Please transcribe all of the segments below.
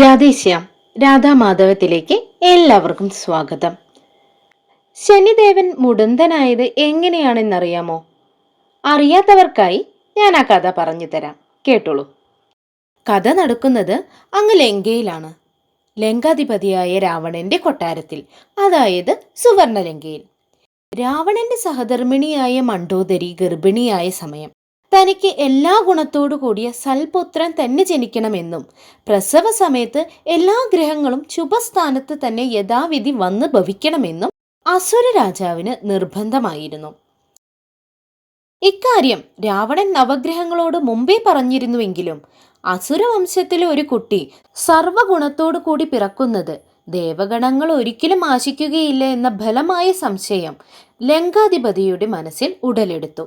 രാധേശ്യാം രാധാമാധവത്തിലേക്ക് എല്ലാവർക്കും സ്വാഗതം. ശനിദേവൻ മുടന്തനായത് എങ്ങനെയാണെന്നറിയാമോ? അറിയാത്തവർക്കായി ഞാൻ ആ കഥ പറഞ്ഞു തരാം. കേട്ടോളൂ. കഥ നടക്കുന്നത് അങ്ങ് ലങ്കയിലാണ്. ലങ്കാധിപതിയായ രാവണന്റെ കൊട്ടാരത്തിൽ അതായത് സുവർണലങ്കയിൽ. രാവണന്റെ സഹധർമ്മിണിയായ മണ്ഡോദരി ഗർഭിണിയായ സമയം. തനിക്ക് എല്ലാ ഗുണത്തോടു കൂടിയ സൽപുത്രൻ തന്നെ ജനിക്കണമെന്നും പ്രസവ സമയത്ത് എല്ലാ ഗ്രഹങ്ങളും ശുഭസ്ഥാനത്ത് തന്നെ യഥാവിധി വന്ന് ഭവിക്കണമെന്നും അസുര രാജാവിന് നിർബന്ധമായിരുന്നു. ഇക്കാര്യം രാവണൻ നവഗ്രഹങ്ങളോട് മുമ്പേ പറഞ്ഞിരുന്നുവെങ്കിലും അസുരവംശത്തിലെ ഒരു കുട്ടി സർവഗുണത്തോടു കൂടി പിറക്കുന്നത് ദേവഗണങ്ങൾ ഒരിക്കലും ആശിക്കുകയില്ല എന്ന ബലമായ സംശയം ലങ്കാധിപതിയുടെ മനസ്സിൽ ഉടലെടുത്തു.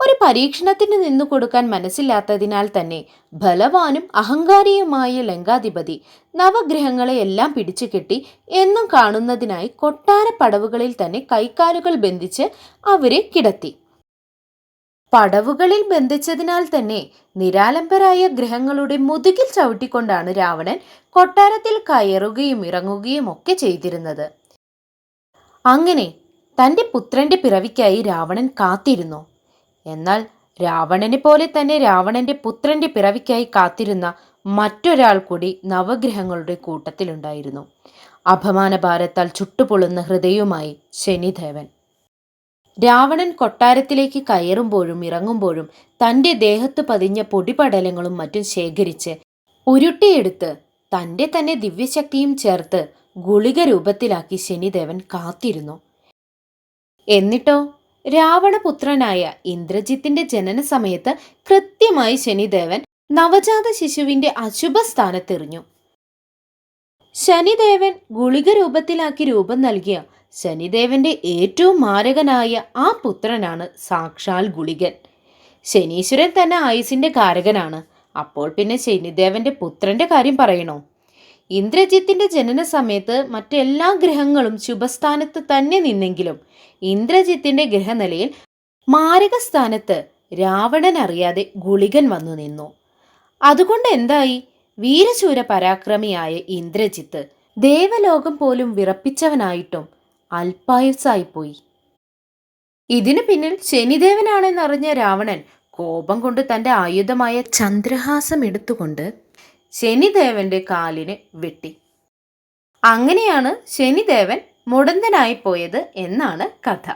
ഒരു പരീക്ഷണത്തിന് നിന്നു കൊടുക്കാൻ മനസ്സില്ലാത്തതിനാൽ തന്നെ ബലവാനും അഹങ്കാരിയുമായ ലങ്കാധിപതി നവഗ്രഹങ്ങളെയെല്ലാം പിടിച്ചു കെട്ടി എന്നും കാണുന്നതിനായി കൊട്ടാര പടവുകളിൽ തന്നെ കൈക്കാലുകൾ ബന്ധിച്ച് അവരെ കിടത്തി. പടവുകളിൽ ബന്ധിച്ചതിനാൽ തന്നെ നിരാലംബരായ ഗ്രഹങ്ങളുടെ മുതുകിൽ ചവിട്ടിക്കൊണ്ടാണ് രാവണൻ കൊട്ടാരത്തിൽ കയറുകയും ഇറങ്ങുകയും ഒക്കെ ചെയ്തിരുന്നത്. അങ്ങനെ തന്റെ പുത്രന്റെ പിറവിക്കായി രാവണൻ കാത്തിരുന്നു. എന്നാൽ രാവണനെ പോലെ തന്നെ രാവണന്റെ പുത്രന്റെ പിറവിക്കായി കാത്തിരുന്ന മറ്റൊരാൾ കൂടി നവഗ്രഹങ്ങളുടെ കൂട്ടത്തിലുണ്ടായിരുന്നു. അപമാനഭാരത്താൽ ചുട്ടുപൊള്ളുന്ന ഹൃദയവുമായി ശനിദേവൻ. രാവണൻ കൊട്ടാരത്തിലേക്ക് കയറുമ്പോഴും ഇറങ്ങുമ്പോഴും തന്റെ ദേഹത്ത് പതിഞ്ഞ പൊടിപടലങ്ങളും മറ്റും ശേഖരിച്ച് ഉരുട്ടിയെടുത്ത് തന്റെ തന്നെ ദിവ്യശക്തിയും ചേർത്ത് ഗുളിക രൂപത്തിലാക്കി ശനിദേവൻ കാത്തിരുന്നു. എന്നിട്ടോ? രാവണപുത്രനായ ഇന്ദ്രജിത്തിന്റെ ജനന സമയത്ത് കൃത്യമായി ശനിദേവൻ നവജാത ശിശുവിന്റെ അശുഭ സ്ഥാനത്തെറിഞ്ഞു ശനിദേവൻ ഗുളിക രൂപത്തിലാക്കി രൂപം നൽകിയ ശനിദേവന്റെ ഏറ്റവും മാരകനായ ആ പുത്രനാണ് സാക്ഷാൽ ഗുളികൻ. ശനീശ്വരൻ തന്നെ ആയുസിന്റെ കാരകനാണ്. അപ്പോൾ പിന്നെ ശനിദേവന്റെ പുത്രന്റെ കാര്യം പറയണോ? ഇന്ദ്രജിത്തിന്റെ ജനന സമയത്ത് മറ്റെല്ലാ ഗ്രഹങ്ങളും ശുഭസ്ഥാനത്ത് തന്നെ നിന്നെങ്കിലും ഇന്ദ്രജിത്തിന്റെ ഗ്രഹനിലയിൽ മാരക സ്ഥാനത്ത് രാവണൻ അറിയാതെ ഗുളികൻ വന്നു നിന്നു. അതുകൊണ്ട് എന്തായി? വീരശൂര പരാക്രമിയായ ഇന്ദ്രജിത്ത് ദേവലോകം പോലും വിറപ്പിച്ചവനായിട്ടും അൽപായുസായിപ്പോയി ഇതിനു പിന്നിൽ ശനിദേവനാണെന്നറിഞ്ഞ രാവണൻ കോപം കൊണ്ട് തന്റെ ആയുധമായ ചന്ദ്രഹാസം എടുത്തുകൊണ്ട് ശനിദേവന്റെ കാലിന് വെട്ടി. അങ്ങനെയാണ് ശനിദേവൻ മുടന്തനായി പോയത് എന്നാണ് കഥ.